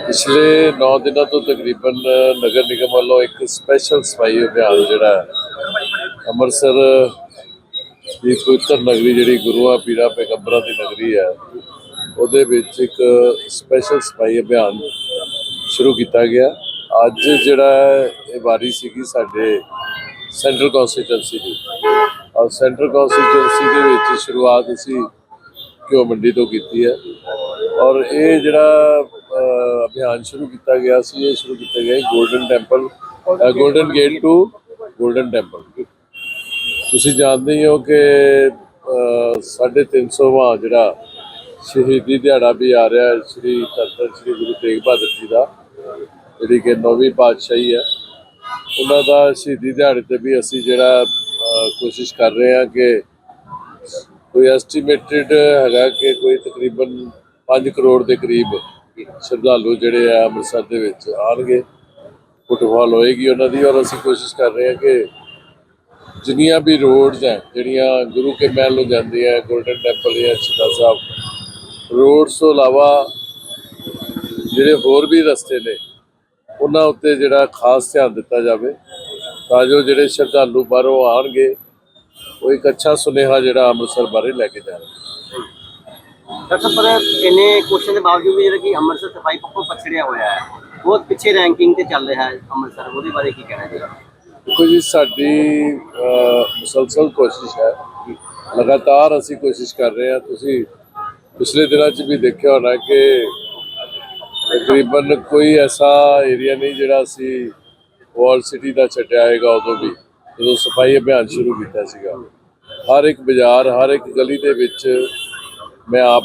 ਪਿਛਲੇ 9 ਦਿਨਾਂ ਤੋਂ ਤਕਰੀਬਨ ਨਗਰ ਨਿਗਮ ਵੱਲੋਂ ਇੱਕ ਸਪੈਸ਼ਲ ਸਫ਼ਾਈ ਅਭਿਆਨ ਜਿਹੜਾ ਅੰਮ੍ਰਿਤਸਰ ਦੀ ਪਵਿੱਤਰ ਨਗਰੀ ਜਿਹੜੀ ਗੁਰੂਆਂ ਪੀਰਾਂ ਪੈਗੰਬਰਾਂ ਦੀ ਨਗਰੀ ਹੈ, ਉਹਦੇ ਵਿੱਚ ਇੱਕ ਸਪੈਸ਼ਲ ਸਫ਼ਾਈ ਅਭਿਆਨ ਸ਼ੁਰੂ ਕੀਤਾ ਗਿਆ। ਅੱਜ ਜਿਹੜਾ ਇਹ ਵਾਰੀ ਸੀਗੀ ਸਾਡੇ ਸੈਂਟਰਲ ਕਨਸਟੀਟੈਂਸੀ ਦੀ। ਔਰ ਸੈਂਟਰਲ ਕਨਸਟੀਟੈਂਸੀ ਦੇ ਵਿੱਚ ਸ਼ੁਰੂਆਤ ਅਸੀਂ ਘਿਓ ਮੰਡੀ ਤੋਂ ਕੀਤੀ ਹੈ? ਔਰ ਇਹ ਜਿਹੜਾ ਅਭਿਆਨ ਸ਼ੁਰੂ ਕੀਤਾ ਗਿਆ ਸੀ, ਇਹ ਸ਼ੁਰੂ ਕੀਤਾ ਗਿਆ golden temple golden gate to golden temple ਤੁਸੀਂ ਜਾਣਦੇ ਹੋ ਕਿ 350ਵਾਂ ਜਿਹੜਾ ਸ਼ਹੀਦੀ ਦਿਹਾੜਾ ਵੀ ਆ ਰਿਹਾ ਹੈ, ਸ੍ਰੀ ਤਖਤ ਸ੍ਰੀ ਗੁਰੂ ਤੇਗ ਬਹਾਦਰ ਜੀ ਦਾ, ਜਿਹੜੀ ਕਿ ਨੌਵੀਂ ਪਾਤਸ਼ਾਹੀ ਹੈ। ਉਹਨਾਂ ਦਾ ਸ਼ਹੀਦੀ ਦਿਹਾੜੇ ਤੇ ਵੀ ਅਸੀਂ ਜਿਹੜਾ ਕੋਸ਼ਿਸ਼ ਕਰ ਰਹੇ ਹਾਂ ਕਿ ਕੋਈ ਐਸਟੀਮੇਟਡ ਹੈਗਾ ਕਿ ਕੋਈ ਤਕਰੀਬਨ 5 ਕਰੋੜ ਦੇ ਕਰੀਬ ਸ਼ਰਧਾਲੂ ਜਿਹੜੇ ਆ ਅੰਮ੍ਰਿਤਸਰ ਦੇ ਵਿੱਚ ਆਣਗੇ ਫੁੱਟਫਾਲ ਹੋਏਗੀ ਉਹਨਾਂ ਦੀ ਔਰ ਅਸੀਂ ਕੋਸ਼ਿਸ਼ ਕਰ ਰਹੇ ਹਾਂ ਕਿ ਜਿੰਨੀਆਂ ਵੀ ਰੋਡਸ ਹੈ, ਜਿਹੜੀਆਂ ਗੁਰੂ ਕੇ ਮਹਿਲ ਨੂੰ ਜਾਂਦੀਆਂ ਗੋਲਡਨ ਟੈਂਪਲ ਜਾਂ ਸ਼ਹੀਦਾਂ ਸਾਹਿਬ, ਰੋਡਸ ਤੋਂ ਇਲਾਵਾ ਜਿਹੜੇ ਹੋਰ ਵੀ ਰਸਤੇ ਨੇ, ਉਹਨਾਂ ਉੱਤੇ ਜਿਹੜਾ ਖਾਸ ਧਿਆਨ ਦਿੱਤਾ ਜਾਵੇ ਤਾਂ ਜੋ ਜਿਹੜੇ ਸ਼ਰਧਾਲੂ ਬਾਹਰੋਂ ਆਣਗੇ ਉਹ ਇੱਕ ਅੱਛਾ ਸੁਨੇਹਾ ਜਿਹੜਾ ਅੰਮ੍ਰਿਤਸਰ ਬਾਰੇ ਲੈ ਕੇ ਜਾਣ ਡਾਕਟਰ ਸਾਹਿਬ ਪਰ ਇੰਨੇ ਕੁਐਸਚਨ ਦੇ ਬਾਵਜੂਦ ਵੀ ਜਿਹੜਾ ਕਿ ਅੰਮ੍ਰਿਤਸਰ ਸਫ਼ਾਈ ਪੱਖੋਂ ਪਛੜਿਆ ਹੋਇਆ ਹੈ ਬਹੁਤ ਪਿੱਛੇ ਰੈਂਕਿੰਗ ਤੇ ਚੱਲ ਰਿਹਾ ਹੈ ਅੰਮ੍ਰਿਤਸਰ ਉਹਦੇ ਬਾਰੇ ਕੀ ਕਹਿਣਾ ਜੀ? ਦੇਖੋ ਜੀ ਸਾਡੀ ਮੁਸਲਸਲ ਕੋਸ਼ਿਸ਼ ਹੈ। ਲਗਾਤਾਰ ਅਸੀਂ ਕੋਸ਼ਿਸ਼ ਕਰ ਰਹੇ ਹਾਂ। ਤੁਸੀਂ ਪਿਛਲੇ ਦਿਨਾਂ 'ਚ ਵੀ ਦੇਖਿਆ ਹੋਣਾ ਕਿ ਤਕਰੀਬਨ ਕੋਈ ਐਸਾ ਏਰੀਆ ਨਹੀਂ ਜਿਹੜਾ ਅਸੀਂ ਵਾਲ ਸਿਟੀ ਦਾ ਛੱਡਿਆ ਹੈਗਾ ਉਦੋਂ ਵੀ। ਜਦੋਂ ਸਫ਼ਾਈ ਅਭਿਆਨ ਸ਼ੁਰੂ ਕੀਤਾ ਸੀਗਾ, ਹਰ ਇੱਕ ਬਾਜ਼ਾਰ, ਹਰ ਇੱਕ ਗਲੀ ਦੇ ਵਿੱਚ ਮੈਂ ਆਪ